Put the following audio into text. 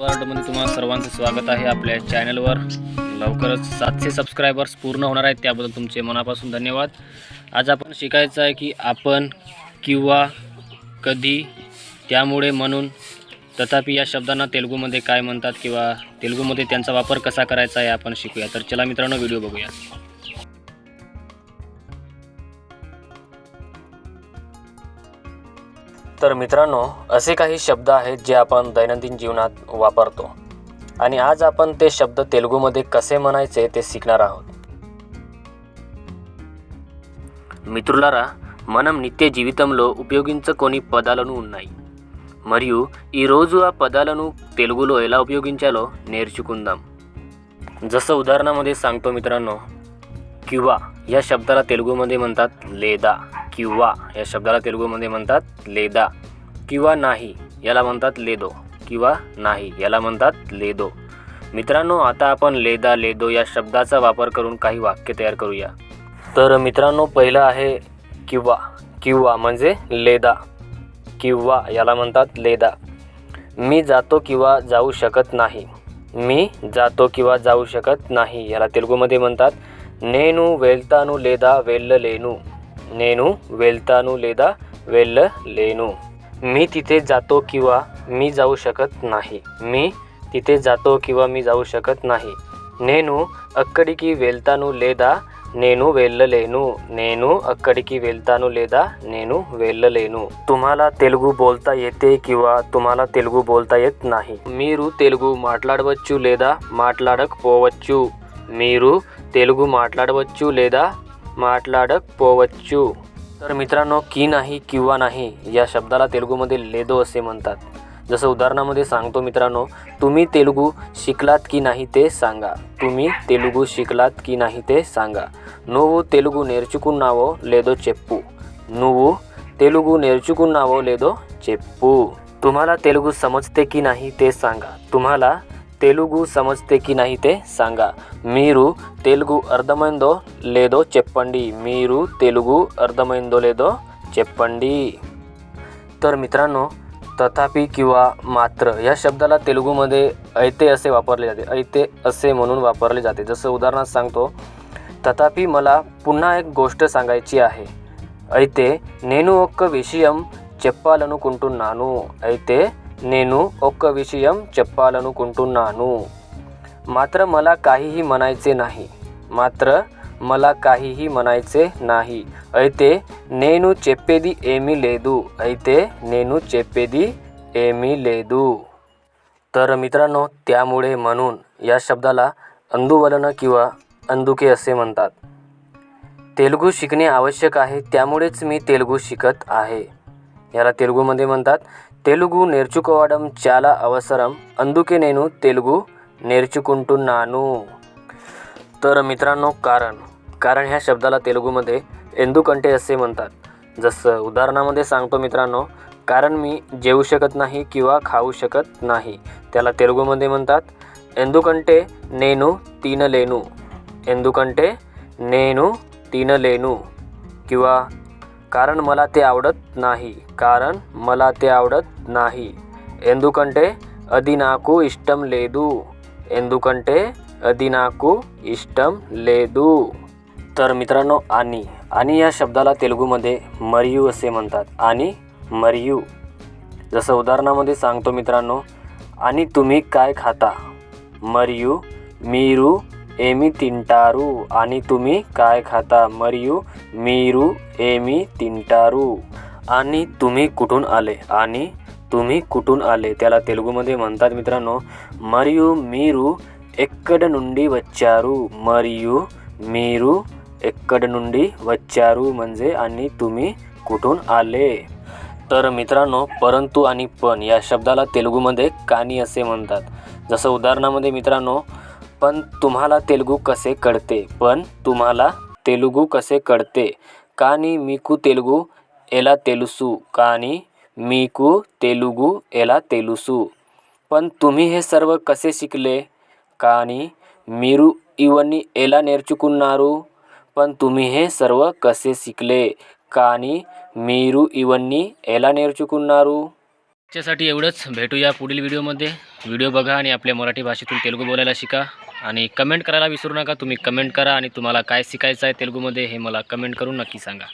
वर्ल्डमध्ये तुम्हाला सर्वांचं स्वागत आहे आपल्या चॅनलवर लवकरच सातशे सबस्क्रायबर्स पूर्ण होणार आहेत त्याबद्दल तुमचे मनापासून धन्यवाद. आज आपण शिकायचं आहे की आपण किंवा कधी त्यामुळे म्हणून तथापि या शब्दांना तेलुगूमध्ये काय म्हणतात किंवा तेलुगूमध्ये त्यांचा वापर कसा करायचा आहे आपण शिकूया. तर चला मित्रांनो व्हिडिओ बघूया. तर मित्रांनो असे काही शब्द आहेत जे आपण दैनंदिन जीवनात वापरतो आणि आज आपण ते शब्द तेलुगूमध्ये कसे म्हणायचे ते शिकणार आहोत మిత్రులారా మనం నిత్య జీవితంలో ఉపయోగించ కొన్ని పదాలను ఉన్నాయి మరియు ఈరోజు ఆ పదాలను తెలుగులో ఎలా ఉపయోగించాలో నేర్చుకుందాం जसं उदाहरणामध्ये सांगतो मित्रांनो किंवा या शब्दाला तेलुगूमध्ये म्हणतात लेदा किंवा या शब्दाला तेलुगूमध्ये म्हणतात लेदा किंवा नाही याला म्हणतात लेदो किंवा नाही याला म्हणतात लेदो. मित्रांनो आता आपण लेदा लेदो या शब्दाचा वापर करून काही वाक्य तयार करूया. तर मित्रांनो पहिलं आहे किंवा किंवा म्हणजे लेदा. किंवा याला म्हणतात लेदा. मी जातो किंवा जाऊ शकत नाही. मी जातो किंवा जाऊ शकत नाही याला तेलुगूमध्ये म्हणतात नेनू वेलतानू लेदा वेल्ल लेनू నేను వెళ్తాను లేదా వెళ్ళలేను मी तिथे जातो किंवा मी जाऊ शकत नाही मी तिथे जातो किंवा मी जाऊ शकत नाही నేను అక్కడికి వెళ్తాను లేదా నేను వెళ్ళలేను నేను అక్కడికి వెళ్తాను లేదా నేను వెళ్ళలేను तुम्हाला తెలుగు बोलता येते किंवा तुम्हाला తెలుగు बोलता येत नाही మీరు తెలుగు మాట్లాడవచ్చు లేదా మాట్లాడకపోవచ్చు మీరు తెలుగు మాట్లాడవచ్చు లేదా మాట్లాడకపోవచ్చు तर मित्रांनो की नाही किंवा नाही या शब्दाला तेलुगूमध्ये लेदो असे म्हणतात जसं उदाहरणामध्ये सांगतो मित्रांनो तुम्ही तेलुगू शिकलात की नाही ते सांगा तुम्ही तेलुगू शिकलात की नाही ते सांगा నువ్వు తెలుగు నేర్చుకున్నావో లేదో చెప్పు నువ్వు తెలుగు నేర్చుకున్నావో లేదో చెప్పు तुम्हाला तेलुगू समजते की नाही ते सांगा तुम्हाला తెలుగు समजते की नाही ते सांगा మీరు తెలుగు అర్థమైందో లేదో చెప్పండి మీరు తెలుగు అర్థమైందో లేదో చెప్పండి तर मित्रांनो तथापि किंवा मात्र या शब्दाला तेलुगूमध्ये ऐते असे वापरले जाते ऐते असे म्हणून वापरले जाते जसं उदाहरणात सांगतो तथापि मला पुन्हा एक गोष्ट सांगायची आहे అయితే నేను ఒక్క విషయం చెప్పాలనుకుంటున్నాను అయితే నేను ఒక్క విషయం చెప్పాలనుకుంటున్నాను मात्र मला काहीही म्हणायचे नाही मात्र मला काहीही म्हणायचे नाही అయితే నేను చెప్పేది ఏమీ లేదు అయితే నేను చెప్పేది ఏమీ లేదు तर मित्रांनो त्यामुळे म्हणून या शब्दाला अंदुवलन किंवा अंदुके असे म्हणतात तेलुगू शिकणे आवश्यक आहे त्यामुळेच मी तेलुगू शिकत आहे याला तेलुगूमध्ये म्हणतात. तेलुगू नेर्चुकवाडम चाला अवसरम अंदुके नेनू तेलुगू नेर्चुकुंटू नानू. तर मित्रांनो कारण कारण ह्या शब्दाला तेलुगूमध्ये एंदुकंटे असे म्हणतात. जसं उदाहरणामध्ये सांगतो मित्रांनो कारण मी जेवू शकत नाही किंवा खाऊ शकत नाही. त्याला तेलुगूमध्ये म्हणतात. एंदुकंटे नेनू तीन लेनू. एंदुकंटे नेनू तीन लेनू. किंवा कारण मला ते आवडत नाही कारण मला ते आवडत नाही ఎందుకంటే అది నాకు ఇష్టం లేదు ఎందుకంటే అది నాకు ఇష్టం లేదు तर मित्रांनो आणि आणि या शब्दाला तेलुगूमध्ये मरियू असे म्हणतात आणि मरियू जसं उदाहरणामध्ये सांगतो मित्रांनो आणि तुम्ही काय खाता మరియు మీరు एमी तिंटारू आणि तुम्ही काय खाता मरियू मीरू एमी तिंटारू आणि तुम्ही कुठून आले आणि तुम्ही कुठून आले त्याला तेलुगुमध्ये म्हणतात मित्रांनो मरियू मीरू ఎక్కడ నుండి వచ్చారు? మరియు మీరు ఎక్కడ నుండి వచ్చారు? म्हणजे आणि तुम्ही कुठून आले तर मित्रांनो परंतु आणि पण या शब्दाला तेलुगुमध्ये कानी असे म्हणतात जसं उदाहरणामध्ये मित्रांनो पण तुम्हाला तेलुगू कसे कळते पण तुम्हाला तेलुगू कसे कळते కానీ మీకు తెలుగు ఎలా తెలుసు కానీ మీకు తెలుగు ఎలా తెలుసు पण तुम्ही हे सर्व कसे शिकले కానీ మీరు ఇవన్నీ ఎలా నేర్చుకున్నారు पण तुम्ही हे सर्व कसे शिकले కానీ మీరు ఇవన్నీ ఎలా నేర్చుకున్నారు त्याच्यासाठी एवढंच भेटूया पुढील व्हिडिओमध्ये व्हिडिओ बघा आणि आपल्या मराठी भाषेतून तेलुगू बोलायला शिका आणि कमेंट करायला विसरू नका. तुम्ही कमेंट करा आणि तुम्हाला काय शिकायचं आहे तेलुगूमध्ये हे मला कमेंट करून नक्की सांगा.